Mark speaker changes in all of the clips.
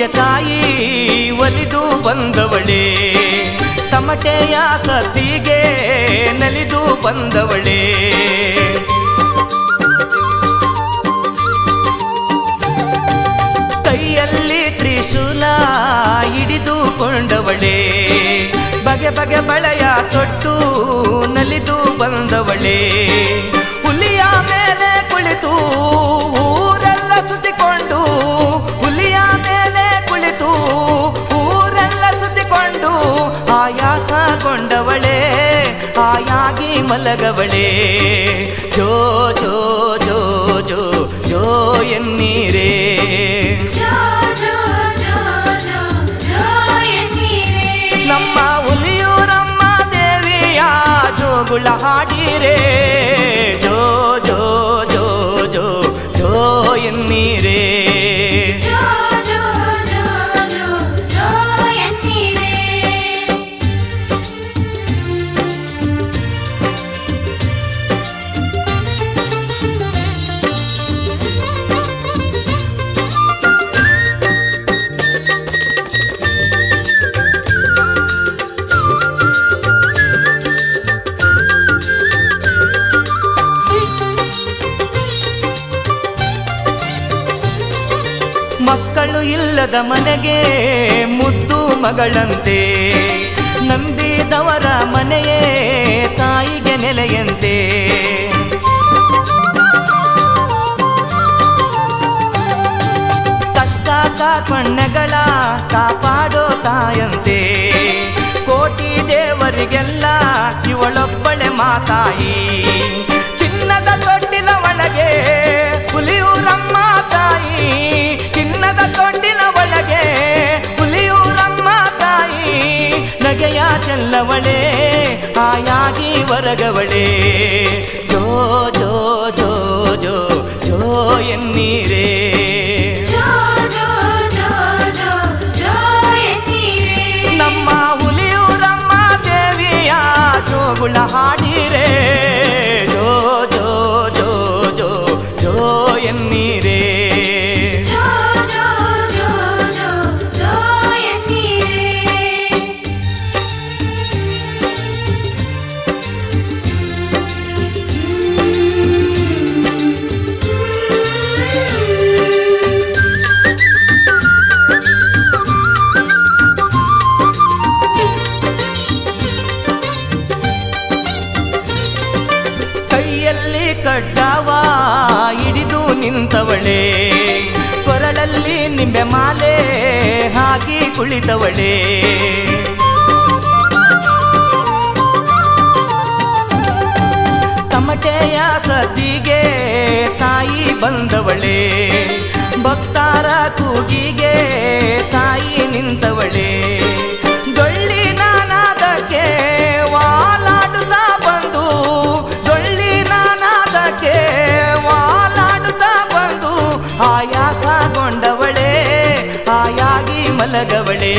Speaker 1: ಕೂಗಿಗೆ ತಾಯಿ ಒಲಿದು ಬಂದವಳೆ, ತಮಟೆಯ ಸತ್ತಿಗೆ ನಲಿದು ಬಂದವಳೆ. ಕೈಯಲ್ಲಿ ತ್ರಿಶೂಲ ಹಿಡಿದುಕೊಂಡವಳೆ ಬಗೆ ಬಗೆ ಬಳೆಯ ತೊಟ್ಟು ನಲಿದು ಬಂದವಳೆ. ಹುಲಿಯ ಮೇಲೆ ಕುಳಿತು ಮಲಗವಳೆ ಜೋ ಜೋ ಜೋ ಜೋ ಜೋ ಎನ್ನೀರೇ
Speaker 2: ಜೋ ಜೋ ಜೋ ಜೋ ಜೋ ಎನ್ನೀರೇ
Speaker 1: ನಮ್ಮ ಹುಲಿಯೂರಮ್ಮ ದೇವಿಯ ಜೋಗುಳ ಹಾಡಿರೆ ಮಗಳಂತೆ ನಂಬಿದವರ ಮನೆಯೇ ತಾಯಿಗೆ ನೆಲೆಯಂತೆ. ಕಷ್ಟ ಕಾರ್ಪಣ್ಯಗಳ ಕಾಪಾಡೋ ತಾಯಂತೆ ಕೋಟಿ ದೇವರಿಗೆಲ್ಲ ಶಿವಳೊಬ್ಬಳೆ ಮಾತಾಯಿ. ಚೆಲ್ಲವಳೆ ಆಯಾಗಿ ಹೊರಗವಳೆ ಜೋ ಜೋ ಜೋ ಜೋ ಜೋ ಎನ್ನೀರೇ ನಿಂತವಳೆ. ಕೊರಳಲ್ಲಿ ನಿಂಬೆ ಮಾಲೆ ಹಾಕಿ ಕುಳಿತವಳೆ. ತಮಟೆಯ ಸದ್ದಿಗೆ ತಾಯಿ ಬಂದವಳೆ. ಭಕ್ತಾರ ಕೂಗಿಗೆ ತಾಯಿ ನಿಂತವಳೆ.
Speaker 3: அழகவளே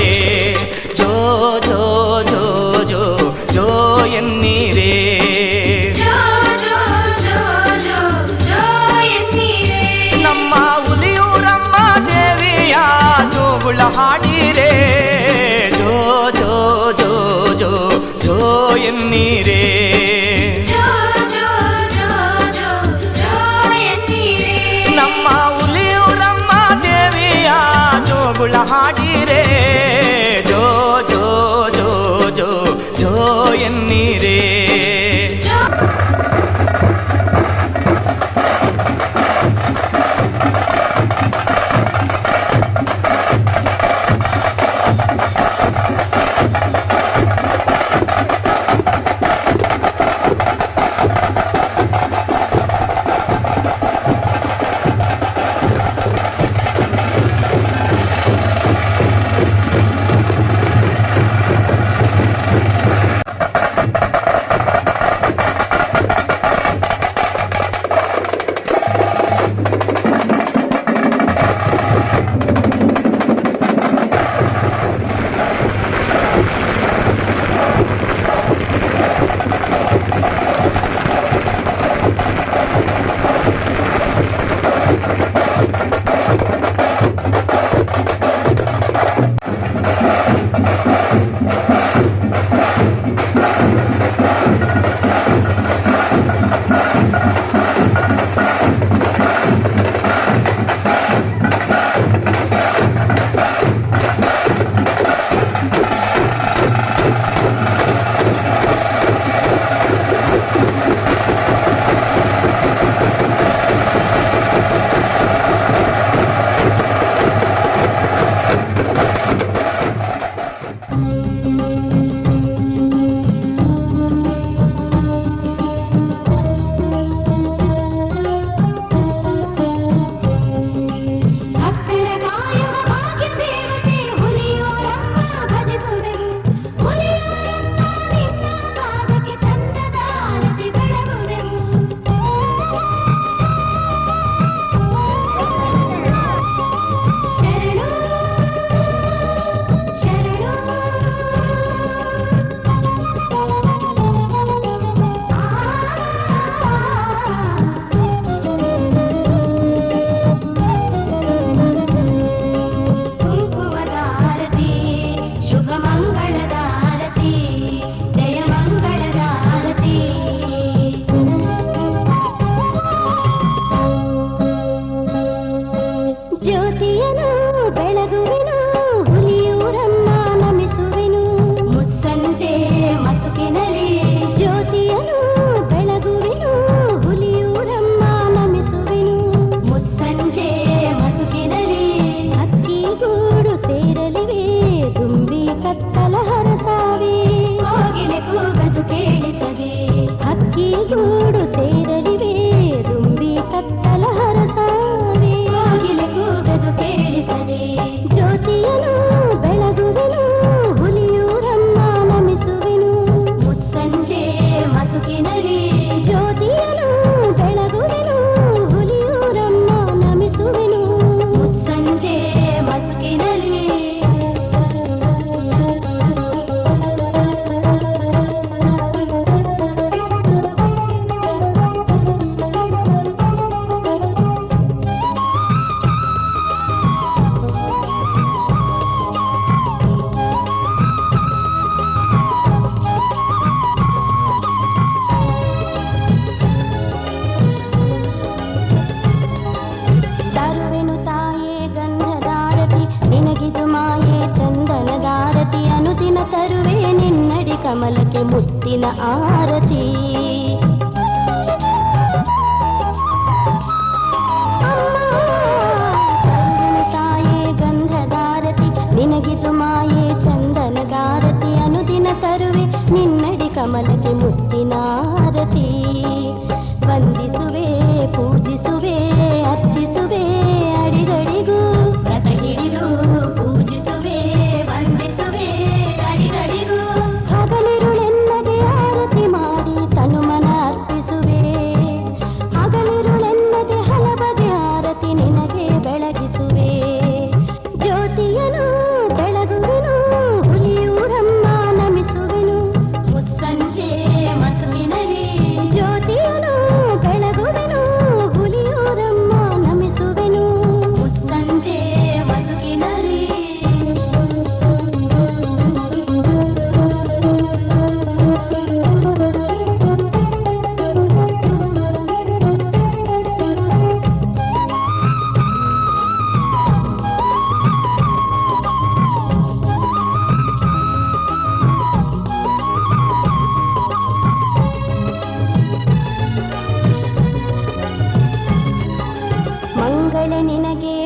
Speaker 3: ನಿನಗೆ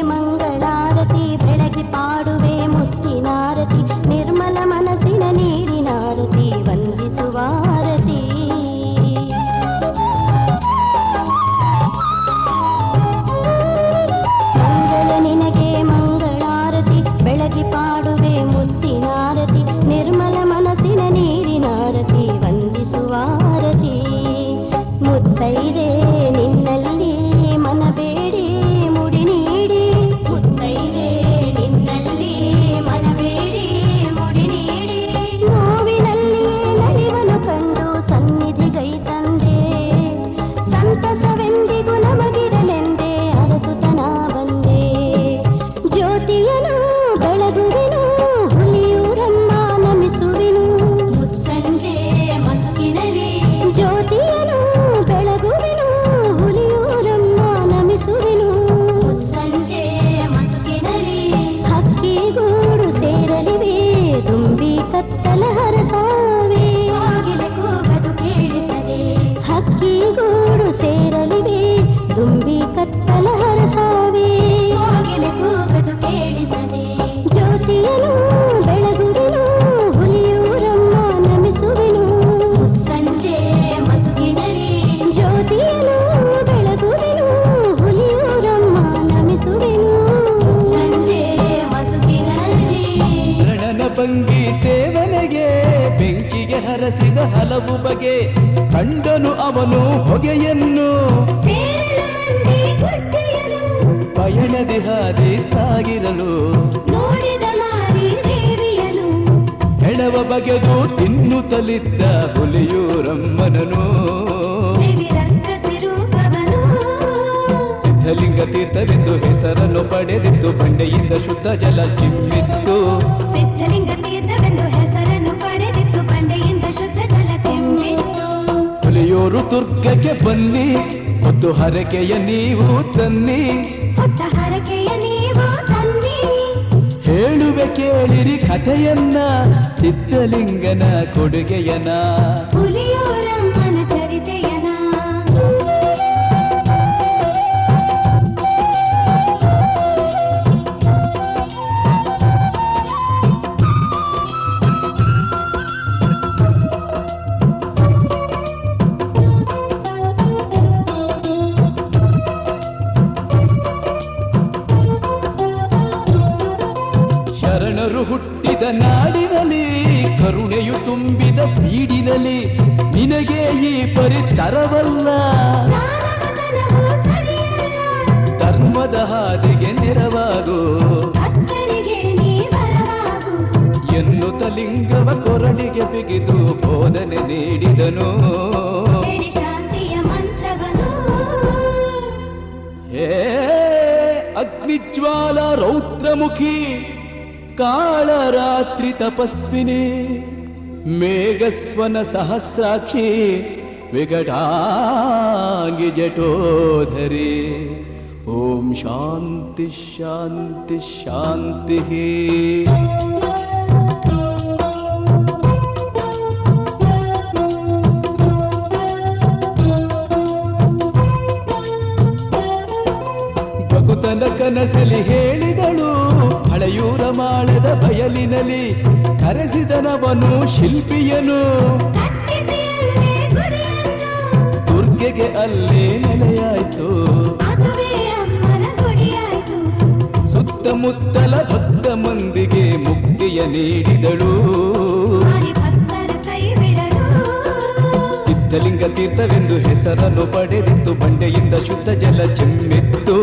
Speaker 2: దుంబి
Speaker 4: గూడు సేరలివే దుంబి కత్త ಬೆರೆಸಿದ ಹಲವು ಬಗೆ, ಕಂಡನು ಅವನು ಹೊಗೆಯನ್ನು. ಪಯಣದಿ ಹಾದಿ ಸಾಗಿರಲು. ಹೆಣವ ಬಗೆದು ತಿನ್ನುತ್ತಲಿದ್ದ ಹುಲಿಯೂರಮ್ಮನನು ಸಿದ್ಧಲಿಂಗ ತೀರ್ಥವೆಂದು ಹೆಸರನ್ನು ಪಡೆದಿತ್ತು ಬಂಡೆಯಿಂದ ಶುದ್ಧ ಜಲ ಚಿಮ್ಮಿತ್ತು.
Speaker 2: ಸಿದ್ಧಲಿಂಗ ತೀರ್ಥವೆಂದು
Speaker 4: ಯೋರು ದುರ್ಗಕ್ಕೆ ಬನ್ನಿ ಹೊತ್ತು ಹರಕೆಯ ನೀವು ತನ್ನಿ. ಹೇಳುವೆ ಕೇಳಿರಿ ಕಥೆಯನ್ನ ಸಿದ್ಧಲಿಂಗನ ಕೊಡುಗೆಯನ್ನ. ಕೊರಳಿಗೆ ಬಿಗಿದು ಬೋಧನೆ ನೀಡಿದನು. ಹೇ ಅಗ್ನಿಜ್ವಾಲ ರೌದ್ರಮುಖಿ ಕಾಳರಾತ್ರಿ ತಪಸ್ವಿನಿ ಮೇಘಸ್ವನ ಸಹಸ್ರಾಕ್ಷಿ ವಿಗಡಾಂಗಿ ಜಟೋಧರಿ ಓಂ ಶಾಂತಿ ಶಾಂತಿ ಶಾಂತಿ ಕನಸಲಿ ಹೇಳಿದಳು ಹಳೆಯೂರ ಮಾಳದ ಬಯಲಿನಲ್ಲಿ ಕರೆಸಿದನವನು ಶಿಲ್ಪಿಯನು. ದುರ್ಗೆಗೆ ಅಲ್ಲೇ ನೆಲೆಯಾಯ್ತು. ಸುತ್ತಮುತ್ತಲ ಭಕ್ತ ಮಂದಿಗೆ ಮುಕ್ತಿಯ ನೀಡಿದಳು. ಸಿದ್ಧಲಿಂಗ ತೀರ್ಥವೆಂದು ಹೆಸರನ್ನು ಪಡೆದಿತ್ತು. ಬಂಡೆಯಿಂದ ಶುದ್ಧ ಜಲ ಚೆಮ್ಮಿತ್ತು.